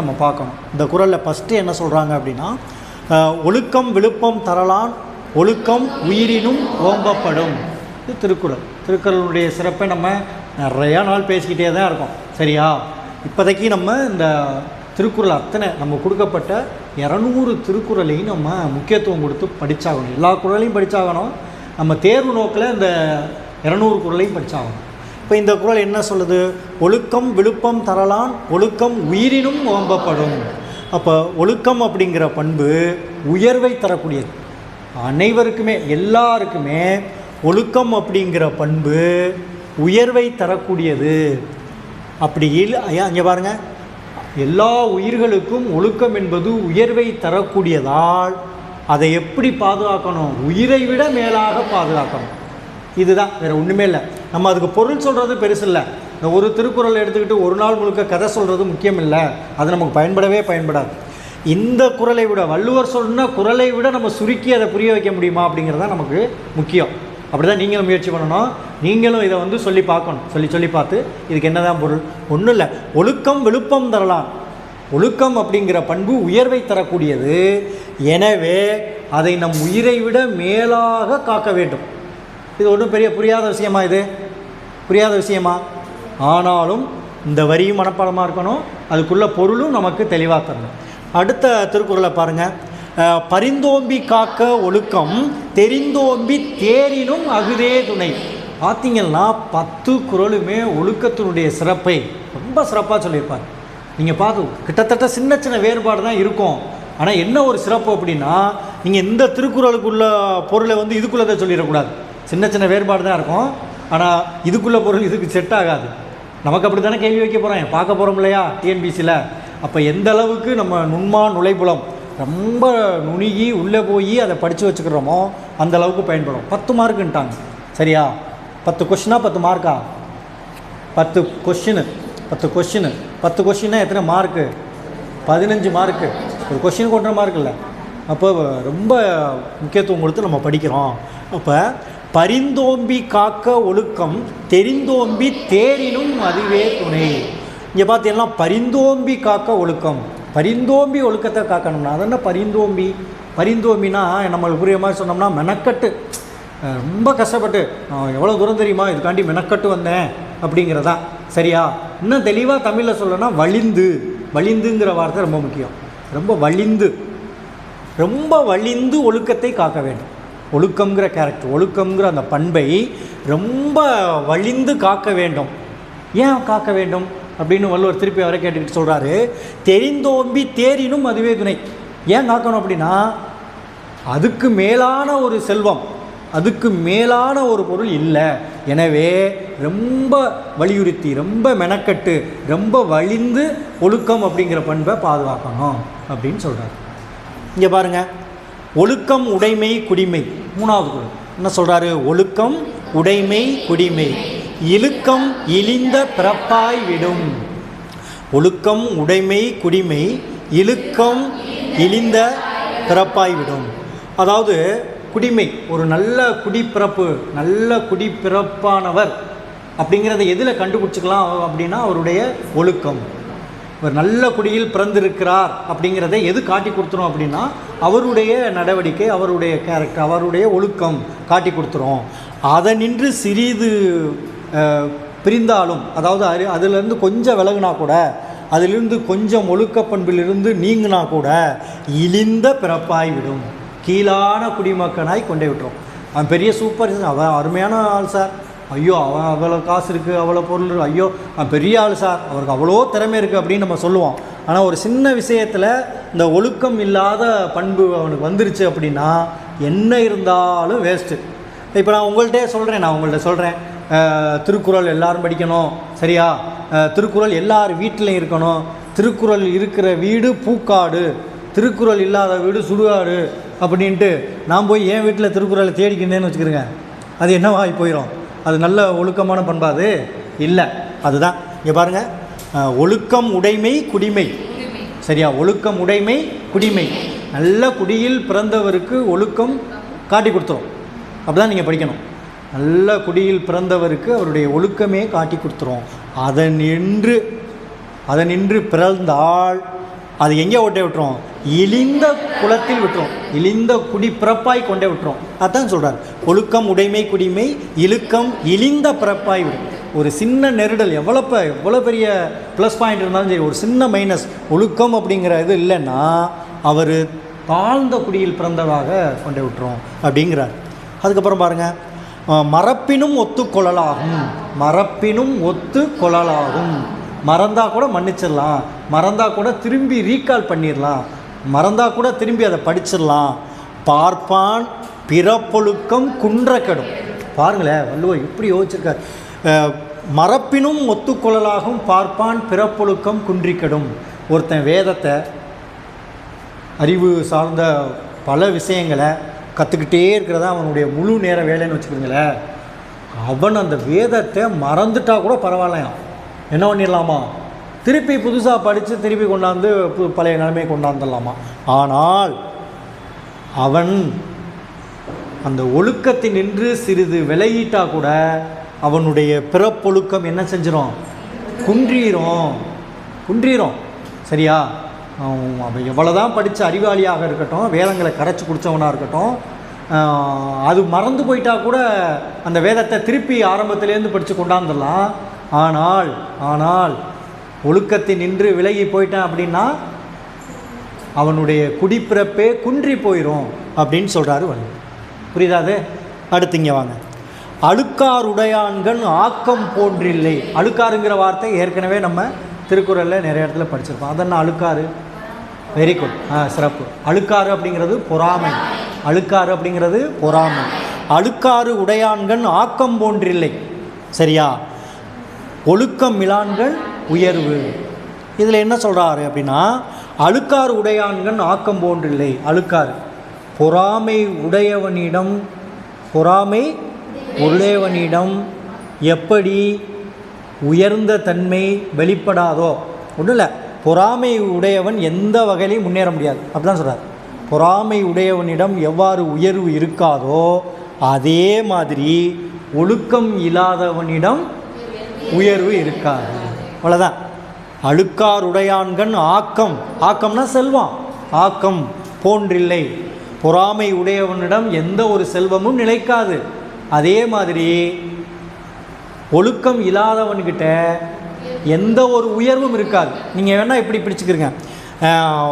நம்ம பார்க்கணும். இந்த குறளில் ஃபஸ்ட்டு என்ன சொல்கிறாங்க அப்படின்னா ஒழுக்கம் விழுப்பம் தரலான் ஒழுக்கம் உயிரினும் ஓம்பப்படும். இது திருக்குறள். திருக்குறளுடைய சிறப்பை நம்ம நிறையா நாள் பேசிக்கிட்டே தான் இருக்கோம். சரியா? இப்போதைக்கு நம்ம இந்த திருக்குறள் அத்தனை நம்ம கொடுக்கப்பட்ட இரநூறு திருக்குறளையும் நம்ம முக்கியத்துவம் கொடுத்து படித்தாகணும் எல்லா குறளையும் படித்தாகணும் நம்ம தேர்வு நோக்கில் இந்த இரநூறு குறளையும் படித்தாகணும் இப்போ இந்த குரல் என்ன சொல்லுது? ஒழுக்கம் விழுப்பம் தரலான் ஒழுக்கம் உயிரினும் ஓம்பப்படும். அப்போ ஒழுக்கம் அப்படிங்கிற பண்பு உயர்வை தரக்கூடியது. அனைவருக்குமே எல்லாருக்குமே ஒழுக்கம் அப்படிங்கிற பண்பு உயர்வை தரக்கூடியது. அப்படி இல்லை ஐயா இங்கே பாருங்கள் எல்லா உயிர்களுக்கும் ஒழுக்கம் என்பது உயர்வை தரக்கூடியதால் அதை எப்படி பாதுகாக்கணும்? உயிரை விட மேலாக பாதுகாக்கணும். இதுதான் வேறு ஒன்றுமே இல்லை. நம்ம அதுக்கு பொருள் சொல்கிறது பெருசு இல்லை. இந்த ஒரு திருக்குறள் எடுத்துக்கிட்டு ஒரு நாள் முழுக்க கதை சொல்கிறது முக்கியம் இல்லை. அது நமக்கு பயன்படவே பயன்படாது. இந்த குரலை விட வள்ளுவர் சொன்ன குறளை விட நம்ம சுருக்கி அதை புரிய வைக்க முடியுமா அப்படிங்கிறது தான் நமக்கு முக்கியம். அப்படி தான் நீங்களும் முயற்சி பண்ணணும். நீங்களும் இதை வந்து சொல்லி பார்க்கணும். சொல்லி சொல்லி பார்த்து இதுக்கு என்னதான் பொருள்? ஒன்றும் இல்லை. ஒழுக்கம் விழுப்பம் தரலாம். ஒழுக்கம் அப்படிங்கிற பண்பு உயர்வை தரக்கூடியது. எனவே அதை நம் உயிரை விட மேலாக காக்க வேண்டும். இது ஒன்றும் பெரிய புரியாத விஷயமா இது? புரியாத விஷயமா? ஆனாலும் இந்த வரியும் மனப்பாடமாக இருக்கணும். அதுக்குள்ள பொருளும் நமக்கு தெளிவாக தரணும். அடுத்த திருக்குறளை பாருங்கள் பரிந்தோம்பி காக்க ஒழுக்கம் தெரிந்தோம்பி தேரினும் அகுதே துணை. பார்த்தீங்கன்னா பத்து குறளுமே ஒழுக்கத்தினுடைய சிறப்பை ரொம்ப சிறப்பாக சொல்லியிருப்பார். நீங்கள் பார்த்து கிட்டத்தட்ட சின்ன சின்ன வேறுபாடு தான் இருக்கும். ஆனால் என்ன ஒரு சிறப்பு அப்படின்னா நீங்கள் இந்த திருக்குறளுக்குள்ள பொருளை வந்து இதுக்குள்ளதை சொல்லிடக்கூடாது. சின்ன சின்ன வேறுபாடு தான் இருக்கும். ஆனால் இதுக்குள்ளே பொருள் இதுக்கு செட் ஆகாது. நமக்கு அப்படி தானே கேள்வி வைக்க போகிறோம் பார்க்க போகிறோம் இல்லையா? டிஎன்பிசியில் அப்போ எந்த அளவுக்கு நம்ம நுண்மா நுழைப்புலம் ரொம்ப நுணுகி உள்ளே போய் அதை படித்து வச்சுக்கிறோமோ அந்த அளவுக்கு பயன்படும். பத்து மார்க்குன்ட்டாங்க. சரியா? பத்து கொஷினா பத்து மார்க்கா? பத்து கொஷினு பத்து கொஷினு பத்து கொஷின்னா எத்தனை மார்க்கு? பதினஞ்சு மார்க்கு. ஒரு கொஷின் கொண்டுற மார்க் இல்லை. அப்போ ரொம்ப முக்கியத்துவம் கொடுத்து நம்ம படிக்கிறோம். அப்போ பரிந்தோம்பி காக்க ஒழுக்கம் தெரிந்தோம்பி தேரிலும் அதுவே துணை. இங்கே பார்த்தீங்கன்னா பரிந்தோம்பி காக்க ஒழுக்கம். பரிந்தோம்பி ஒழுக்கத்தை காக்கணும்னா அது என்ன பரிந்தோம்பி? பரிந்தோம்பினா நம்மளுக்கு புரிய மாதிரி சொன்னோம்னா மெனக்கட்டு. ரொம்ப கஷ்டப்பட்டு நான் எவ்வளோ தூரம் தெரியுமா இதுக்காண்டி மெனக்கட்டு வந்தேன் அப்படிங்கிறதா. சரியா? இன்னும் தெளிவாக தமிழில் சொல்லணும்னா வலிந்து. வலிந்துங்கிற வார்த்தை ரொம்ப முக்கியம். ரொம்ப வலிந்து. ரொம்ப வலிந்து ஒழுக்கத்தை காக்க வேண்டும். ஒழுக்கம்ங்கிற கேரக்டர் ஒழுக்கம்ங்கிற அந்த பண்பை ரொம்ப வலிந்து காக்க வேண்டும். ஏன் காக்க வேண்டும்? அப்படின்னு வள்ளுவர் திருப்பி அவரை கேட்டுக்கிட்டு சொல்கிறாரு தெரிந்தோம்பி தேரினும் அதுவே துணை. ஏன் காக்கணும் அப்படின்னா அதுக்கு மேலான ஒரு செல்வம் அதுக்கு மேலான ஒரு பொருள் இல்லை. எனவே ரொம்ப வலியுறுத்தி ரொம்ப மெனக்கட்டு ரொம்ப வலிந்து ஒழுக்கம் அப்படிங்கிற பண்பை பாதுகாக்கணும் அப்படின்னு சொல்கிறார் இங்கே பாருங்கள் ஒழுக்கம் உடைமை குடிமை. மூணாவது குரல் என்ன சொல்கிறாரு ஒழுக்கம் உடைமை குடிமை. இழுக்கம் இழிந்த பிறப்பாய் விடும். ஒழுக்கம் உடைமை குடிமை இழுக்கம் இழிந்த பிறப்பாய் விடும். அதாவது குடிமை ஒரு நல்ல குடிப்பிறப்பு நல்ல குடிப்பிறப்பானவர் அப்படிங்கிறத எதில் கண்டுபிடிச்சிக்கலாம் அப்படின்னா அவருடைய ஒழுக்கம். ஒரு நல்ல குடியில் பிறந்திருக்கிறார் அப்படிங்கிறத எது காட்டி கொடுத்துரும் அப்படின்னா அவருடைய நடவடிக்கை அவருடைய கேரக்டர் அவருடைய ஒழுக்கம் காட்டி கொடுத்துரும். அதை நின்று சிறிது பிரிந்தாலும் அதாவது அது அதிலிருந்து கொஞ்சம் விலகுனா கூட அதிலிருந்து கொஞ்சம் ஒழுக்க பண்பிலிருந்து நீங்கினா கூட இழிந்த பிறப்பாய் விடும் கீழான குடிமக்கனாய் கொண்டே விட்டுரும். அவன் பெரிய சூப்பர் அவன் அருமையான ஆள் சார் ஐயோ அவன் அவ்வளோ காசு இருக்குது அவ்வளோ பொருள் ஐயோ அவன் பெரிய ஆள் சார். அவருக்கு அவ்வளோ திறமை இருக்குது அப்படின்னு நம்ம சொல்லுவோம். ஆனால் ஒரு சின்ன விஷயத்தில் இந்த ஒழுக்கம் இல்லாத பண்பு அவனுக்கு வந்துருச்சு அப்படின்னா என்ன இருந்தாலும் வேஸ்ட்டு இப்போ நான் உங்கள்கிட்டே சொல்கிறேன் நான் உங்கள்கிட்ட சொல்கிறேன் திருக்குறள் எல்லாரும் படிக்கணும் சரியா? திருக்குறள் எல்லார் வீட்டிலையும் இருக்கணும். திருக்குறள் இருக்கிற வீடு பூக்காடு. திருக்குறள் இல்லாத வீடு சுடுகாடு அப்படின்ட்டு நான் போய் என் வீட்டில் திருக்குறளை தேடிக்கிட்டேன்னு வச்சுக்கிறேங்க. அது என்னவாகி போயிடும் அது நல்ல ஒழுக்கமான பண்பா அது? இல்லை. அதுதான். இங்கே பாருங்கள் ஒழுக்கம் உடைமை குடிமை. சரியா? ஒழுக்கம் உடைமை குடிமை. நல்ல குடியில் பிறந்தவருக்கு ஒழுக்கம் காட்டி கொடுத்துரும். அப்படிதான் நீங்கள் படிக்கணும். நல்ல குடியில் பிறந்தவருக்கு அவருடைய ஒழுக்கமே காட்டி கொடுத்துரும். அதை நின்று அதை நின்று பிறந்தால் அது எங்கே ஓட்டை விட்டுரும்? இழிந்த குளத்தில் விட்டுரும். இழிந்த குடி பிறப்பாய் கொண்டே விட்டுரும். அதான் சொல்கிறார் ஒழுக்கம் உடைமை குடிமை இழுக்கம் இழிந்த பிறப்பாய் விடும். ஒரு சின்ன நெருடல் எவ்வளோ எவ்வளோ பெரிய ப்ளஸ் பாயிண்ட் இருந்தாலும் சரி ஒரு சின்ன மைனஸ் ஒழுக்கம் அப்படிங்கிற இது இல்லைன்னா அவர் தாழ்ந்த குடியில் பிறந்ததாக கொண்டே விட்டுரும் அப்படிங்கிறார். அதுக்கப்புறம் பாருங்கள் மரப்பினும் மறப்பினும் ஒத்து கொள்ளலாகும் மரப்பினும் ஒத்து கொள்ளலாகும் மறந்தால் கூட மன்னிச்சிடலாம். மறந்தால் கூட திரும்பி ரீகால் பண்ணிடலாம். மறந்தா கூட திரும்பி அதை படிச்சிடலாம். பார்ப்பான் பிறப்பொழுக்கம் குன்ற கெடும் பாருங்களேன் வள்ளுவர் இப்படி யோசிச்சிருக்கார். மரப்பினும் மறப்பினும் ஒத்துக்கொள்ளலாகும் பார்ப்பான் பிறப்பொழுக்கம் குன்றிக்கடும். ஒருத்தன் வேதத்தை அறிவு சார்ந்த பல விஷயங்களை கற்றுக்கிட்டே இருக்கிறதா அவனுடைய முழு நேர வேலைன்னு வச்சுக்கோங்களேன். அவன் அந்த வேதத்தை மறந்துட்டா கூட பரவாயில்லையாம். என்ன பண்ணிடலாமா? திருப்பி புதுசாக படித்து திருப்பி கொண்டாந்து பழைய நிலைமை கொண்டாந்துடலாமா? ஆனால் அவன் அந்த ஒழுக்கத்தை நின்று சிறிது விலகிட்டா கூட அவனுடைய பிறப்பொழுக்கம் என்ன செஞ்சிடும் குன்றீரும். குன்றீரும். சரியா? அவன் எவ்வளோ எவ்வளோதான் படித்த அறிவாளியாக இருக்கட்டும் வேதங்களை கரைச்சி குடித்தவனாக இருக்கட்டும் அது மறந்து போயிட்டா கூட அந்த வேதத்தை திருப்பி ஆரம்பத்திலேருந்து படித்து கொண்டாந்துடலாம். ஆனால் ஆனால் ஒழுக்கத்தை நின்று விலகி போயிட்டான் அப்படின்னா அவனுடைய குடிப்பிறப்பே குன்றி போயிடும் அப்படின்னு சொல்கிறாரு வள்ளுவர். புரியுதாது? அடுத்து இங்கே வாங்க. அழுக்காருடையான்கள் ஆக்கம் போன்றில்லை. அழுக்காருங்கிற வார்த்தை ஏற்கனவே நம்ம திருக்குறளில் நிறைய இடத்துல படிச்சிருப்போம். அதென்ன அழுக்காறு? வெரி குட் ஆ சிறப்பு. அழுக்காறு அப்படிங்கிறது பொறாமை. அழுக்காறு அப்படிங்கிறது பொறாமை. அழுக்காறு உடையான்கள் ஆக்கம் போன்றில்லை. சரியா? ஒழுக்கம் மிலான்கள் உயர்வு. இதில் என்ன சொல்கிறாரு அப்படின்னா அழுக்கார் உடையான்கள் ஆக்கம் போன்றில்லை. அழுக்கார் பொறாமை உடையவனிடம் பொறாமை உடையவனிடம் எப்படி உயர்ந்த தன்மை வெளிப்படாதோ? ஒன்றும் இல்லை. பொறாமை உடையவன் எந்த வகையிலையும் முன்னேற முடியாது. அப்படிதான் சொல்கிறார் பொறாமை உடையவனிடம் எவ்வாறு உயர்வு இருக்காதோ அதே மாதிரி ஒழுக்கம் இல்லாதவனிடம் உயர்வு இருக்காது. அவ்வளோதான் அழுக்காருடையான்கண் ஆக்கம். ஆக்கம்னா செல்வம். ஆக்கம் போன்றில்லை. பொறாமை உடையவனிடம் எந்த ஒரு செல்வமும் நிலைக்காது. அதே மாதிரி ஒழுக்கம் இல்லாதவன்கிட்ட எந்த ஒரு உயர்வும் இருக்காது. நீங்கள் வேணால் இப்படி பிடிச்சிக்கிறீங்க.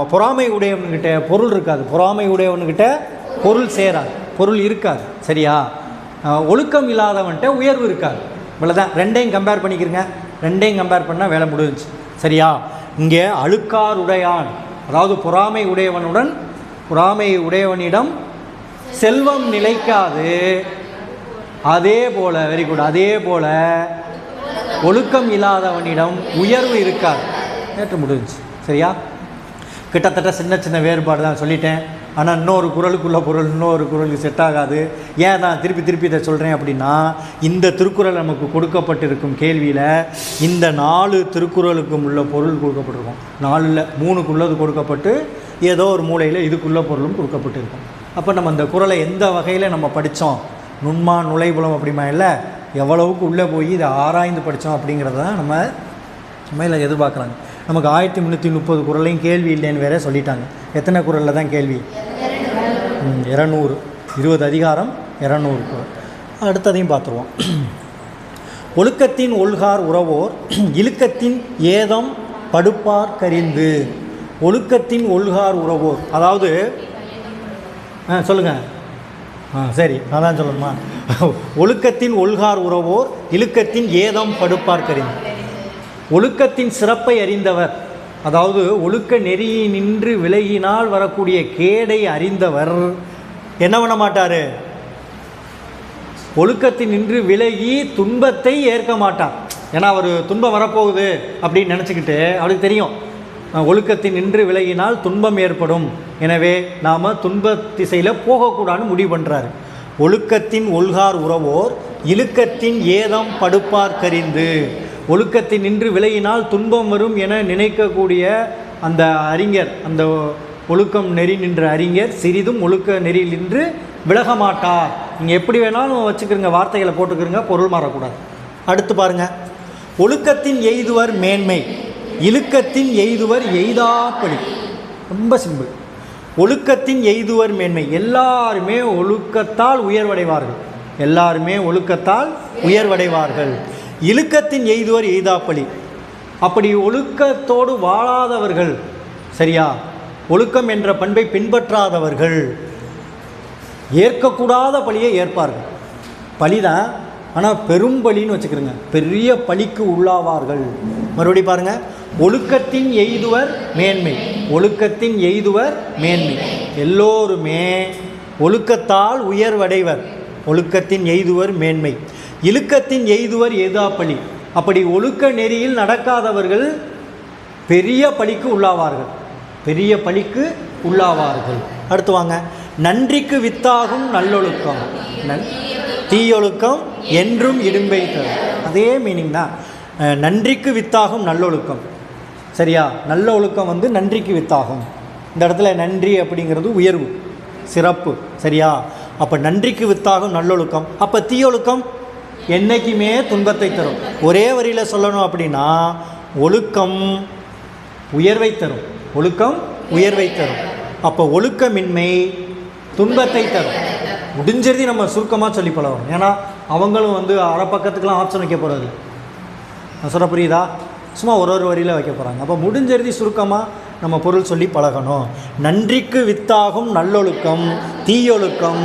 பொறாமை உடையவன்கிட்ட பொருள் இருக்காது. பொறாமை உடையவன்கிட்ட பொருள் சேராது. பொருள் இருக்காது. சரியா? ஒழுக்கம் இல்லாதவன்கிட்ட உயர்வு இருக்காது. இவ்வளோதான் ரெண்டையும் கம்பேர் பண்ணிக்கிறங்க. ரெண்டையும் கம்பேர் பண்ணால் வேலை முடிஞ்சுச்சு. சரியா? இங்கே அழுக்கார் உடையான் அதாவது பொறாமை உடையவனுடன் பொறாமை உடையவனிடம் செல்வம் நிலைக்காது. அதே போல் வெரி குட் அதே போல் ஒழுக்கம் இல்லாதவனிடம் உயர்வு இருக்காது. நேற்று முடிஞ்சுச்சு. சரியா? கிட்டத்தட்ட சின்ன சின்ன வேறுபாடு தான் சொல்லிட்டேன். ஆனால் இன்னொரு குரலுக்குள்ள பொருள் இன்னொரு குரலுக்கு செட் ஆகாது. ஏன் நான் திருப்பி திருப்பி இதை சொல்கிறேன் அப்படின்னா இந்த திருக்குறள் நமக்கு கொடுக்கப்பட்டிருக்கும் கேள்வியில் இந்த நாலு திருக்குறளுக்கும் உள்ள பொருள் கொடுக்கப்பட்டிருக்கும். நாலில் மூணுக்குள்ளது கொடுக்கப்பட்டு ஏதோ ஒரு மூலையில் இதுக்குள்ள பொருளும் கொடுக்கப்பட்டிருக்கும். அப்போ நம்ம இந்த குறளை எந்த வகையில் நம்ம படித்தோம் நுண்மா நுழைபுலம் அப்படிமா இல்லை எவ்வளவுக்கு உள்ளே போய் இதை ஆராய்ந்து படித்தோம் அப்படிங்கிறத தான் நம்ம மேலே எதிர்பார்க்குறாங்க. நமக்கு ஆயிரத்தி முந்நூற்றி முப்பது குரலையும் கேள்வி இல்லைன்னு வேற சொல்லிட்டாங்க. எத்தனை குரலில் தான் கேள்வி? இரநூறு. இருபது அதிகாரம் இரநூறு குரல். அடுத்ததையும் பார்த்துருவோம். ஒழுக்கத்தின் ஒல்கார் உறவோர் இழுக்கத்தின் ஏதம் படுப்பார் கரிந்து. ஒழுக்கத்தின் ஒல்கார் உறவோர் அதாவது ஆ சொல்லுங்கள் ஆ சரி நான் தான் சொல்லணுமா? ஒழுக்கத்தின் ஒல்கார் உறவோர் இழுக்கத்தின் ஏதம் படுப்பார் கரிந்து. ஒழுக்கத்தின் சிறப்பை அறிந்தவர் அதாவது ஒழுக்க நெறியை நின்று விலகினால் வரக்கூடிய கேடை அறிந்தவர். என்ன பண்ண மாட்டார்? ஒழுக்கத்தில் நின்று விலகி துன்பத்தை ஏற்க மாட்டார். ஏன்னா அவர் துன்பம் வரப்போகுது அப்படின்னு நினச்சிக்கிட்டு அவருக்கு தெரியும். ஒழுக்கத்தில் நின்று விலகினால் துன்பம் ஏற்படும். எனவே நாம் துன்ப திசையில் போகக்கூடாதுன்னு முடிவு பண்ணுறாரு ஒழுக்கத்தின் ஒல்கார் உறவோர் இழுக்கத்தின் ஏதம் படுப்பார் கரிந்து. ஒழுக்கத்தை நின்று விலகினால் துன்பம் வரும் என நினைக்கக்கூடிய அந்த அறிஞர் அந்த ஒழுக்கம் நெறி நின்ற அறிஞர் சிறிதும் ஒழுக்க நெறியில் நின்று விலக மாட்டார் நீங்கள் எப்படி வேணாலும் வச்சுக்கிறங்க வார்த்தைகளை போட்டுக்கிறங்க பொருள் மாறக்கூடாது. அடுத்து பாருங்க. ஒழுக்கத்தின் எய்துவர் மேன்மை இழுக்கத்தின் எய்துவர் எய்தாப்படி. ரொம்ப சிம்பிள் ஒழுக்கத்தின் எய்துவர் மேன்மை. எல்லாருமே ஒழுக்கத்தால் உயர்வடைவார்கள். எல்லாருமே ஒழுக்கத்தால் உயர்வடைவார்கள். இழுக்கத்தின் எய்துவர் எய்தாப்பலி அப்படி ஒழுக்கத்தோடு வாழாதவர்கள் சரியா? ஒழுக்கம் என்ற பண்பை பின்பற்றாதவர்கள் ஏற்கக்கூடாத பழியை ஏற்பார்கள். பழிதான் ஆனால் பெரும் பலின்னு வச்சுக்கிறோங்க. பெரிய பழிக்கு உள்ளாவார்கள். மறுபடி பாருங்கள் ஒழுக்கத்தின் எய்துவர் மேன்மை. ஒழுக்கத்தின் எய்துவர் மேன்மை. எல்லோருமே ஒழுக்கத்தால் உயர்வடைவர். ஒழுக்கத்தின் எய்துவர் மேன்மை. இழுக்கத்தின் எய்துவர் எய்தாப்பலி அப்படி ஒழுக்க நெறியில் நடக்காதவர்கள் பெரிய பழிக்கு உள்ளாவார்கள். பெரிய பழிக்கு உள்ளாவார்கள். அடுத்து வாங்க. நன்றிக்கு வித்தாகும் நல்லொழுக்கம். நன் தீயொழுக்கம் என்றும் இடும்பை தரும். அதே மீனிங் தான். நன்றிக்கு வித்தாகும் நல்லொழுக்கம். சரியா? நல்ல ஒழுக்கம் வந்து நன்றிக்கு வித்தாகும். இந்த இடத்துல நன்றி அப்படிங்கிறது உயர்வு சிறப்பு. சரியா? அப்போ நன்றிக்கு வித்தாகும் நல்லொழுக்கம். அப்போ தீயொழுக்கம்? என்றைக்குமே துன்பத்தை தரும். ஒரே வரியில் சொல்லணும் அப்படின்னா ஒழுக்கம் உயர்வை தரும். ஒழுக்கம் உயர்வை தரும். அப்போ ஒழுக்கமின்மை துன்பத்தை தரும். முடிஞ்சதை நம்ம சுருக்கமாக சொல்லி பழகணும். ஏன்னா அவங்களும் வந்து அரை பக்கத்துக்கெலாம் ஆப்ஷன் வைக்க போகிறது நான் சொல்ல புரியுதா? சும்மா ஒரு ஒரு வரியில் வைக்க போகிறாங்க அப்போ முடிஞ்செழுதி சுருக்கமாக நம்ம பொருள் சொல்லி பழகணும். நன்றிக்கு வித்தாகும் நல்லொழுக்கம் தீயொழுக்கம்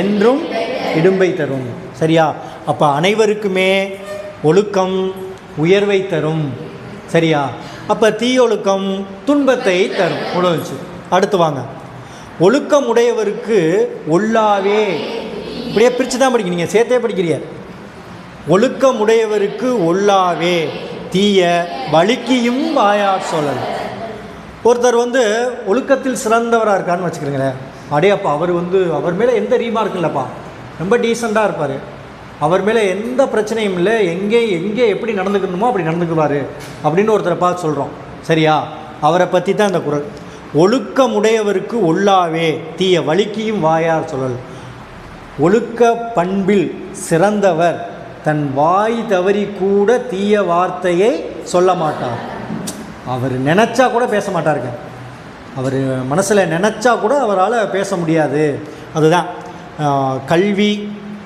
என்றும் இடும்பை தரும். சரியா? அப்போ அனைவருக்குமே ஒழுக்கம் உயர்வை தரும். சரியா? அப்போ தீயொழுக்கம் துன்பத்தை தரும். உணவுச்சு அடுத்து வாங்க. ஒழுக்கம் உடையவருக்கு ஒல்லாவே இப்படியே பிரித்து தான் படிக்கிறீங்க சேர்த்தே படிக்கிறீங்க. ஒழுக்கமுடையவருக்கு ஒல்லாவே தீய வழுக்கியும் வாயார் சொல்லல். ஒருத்தர் வந்து ஒழுக்கத்தில் சிறந்தவராக இருக்கான்னு வச்சுக்கிறீங்களேன் அடே அப்பா அவர் வந்து அவர் மேலே எந்த ரீமார்க்கும் இல்லைப்பா. ரொம்ப டீசெண்டாக இருப்பார். அவர் மேலே எந்த பிரச்சனையும் இல்லை. எங்கே எங்கே எப்படி நடந்துக்கணுமோ அப்படி நடந்துக்குவார் அப்படின்னு ஒருத்தரை பார்த்து சொல்கிறோம் சரியா? அவரை பற்றி தான் இந்த குரல். ஒழுக்கமுடையவருக்கு உள்ளாவே தீய வலிக்கியும் வாயார் சொல்லல். ஒழுக்க பண்பில் சிறந்தவர் தன் வாய் தவறி கூட தீய வார்த்தையை சொல்ல மாட்டார். அவர் நினச்சா கூட பேச மாட்டாருங்க. அவர் மனசில் நினச்சா கூட அவரால் பேச முடியாது. அதுதான். கல்வி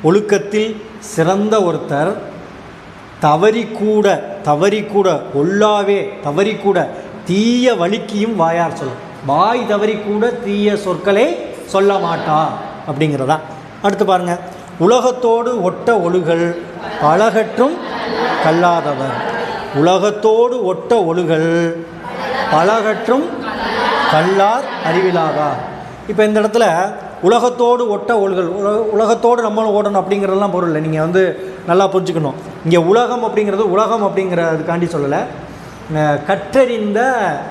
ஒழுக்கத்தில் சிறந்த ஒருத்தர் தவறி கூட ஒல்லாவே தவறிக்கூட தீய வலிக்கியும் வாயார் சொல்லும். வாய் தவறிக்கூட தீய சொற்களை சொல்ல மாட்டா அப்படிங்கிறதா. அடுத்து பாருங்க. உலகத்தோடு ஒட்ட ஒழுகல் பழகற்றும் கல்லாதவர். உலகத்தோடு ஒட்ட ஒழுகல் பழகற்றும் கல்லார் அறிவிலாகார் இப்போ இந்த இடத்துல உலகத்தோடு ஒட்ட ஒழுகல் உலக உலகத்தோடு நம்மளும் ஓடணும் அப்படிங்கிறதெல்லாம் பொருள் இல்லை. நீங்கள் வந்து நல்லா புரிஞ்சுக்கணும். இங்கே உலகம் அப்படிங்கிறது உலகம் அப்படிங்கிறதுக்காண்டி சொல்லலை. கற்றறிந்த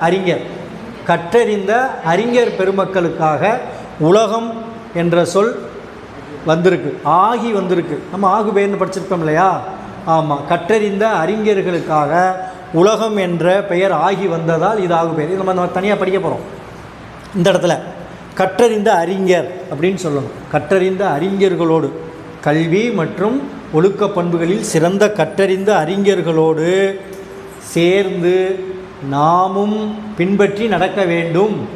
அறிஞர் கற்றறிந்த அறிஞர் பெருமக்களுக்காக உலகம் என்ற சொல் வந்திருக்கு. ஆகி வந்திருக்கு. நம்ம ஆகு பெயர்னு படிச்சிருப்போம் இல்லையா? ஆமாம் கற்றறிந்த அறிஞர்களுக்காக உலகம் என்ற பெயர் ஆகி வந்ததால் இது ஆகு பெயர். இது நம்ம நம்ம தனியாக படிக்க போகிறோம் இந்த இடத்துல. கற்றறிந்த அறிஞர் அப்படின்னு சொல்லணும். கற்றறிந்த அறிஞர்களோடு. கல்வி மற்றும் ஒழுக்க பண்புகளில் சிறந்த கற்றறிந்த அறிஞர்களோடு சேர்ந்து நாமும் பின்பற்றி நடக்க வேண்டும்.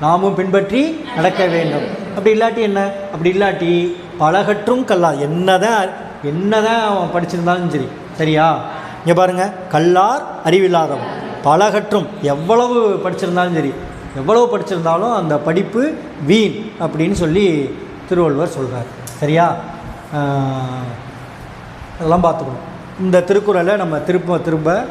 நாமும் பின்பற்றி நடக்க வேண்டும். அப்படி இல்லாட்டி என்ன? அப்படி இல்லாட்டி பலகற்றும் கல்லா. என்னதான் என்னதான் அவன் படிச்சிருந்தாலும் சரி. சரியா? இங்கே பாருங்க. கல்லார் அறிவில்லாதவன். பலகற்றும். எவ்வளவு படிச்சிருந்தாலும் சரி. எவ்வளோ படிச்சிருந்தாலும் அந்த படிப்பு வீண் அப்படின்னு சொல்லி திருவள்ளுவர் சொல்கிறார் சரியா? அதெல்லாம் பார்த்துக்கணும். இந்த திருக்குறளை நம்ம திரும்ப திரும்ப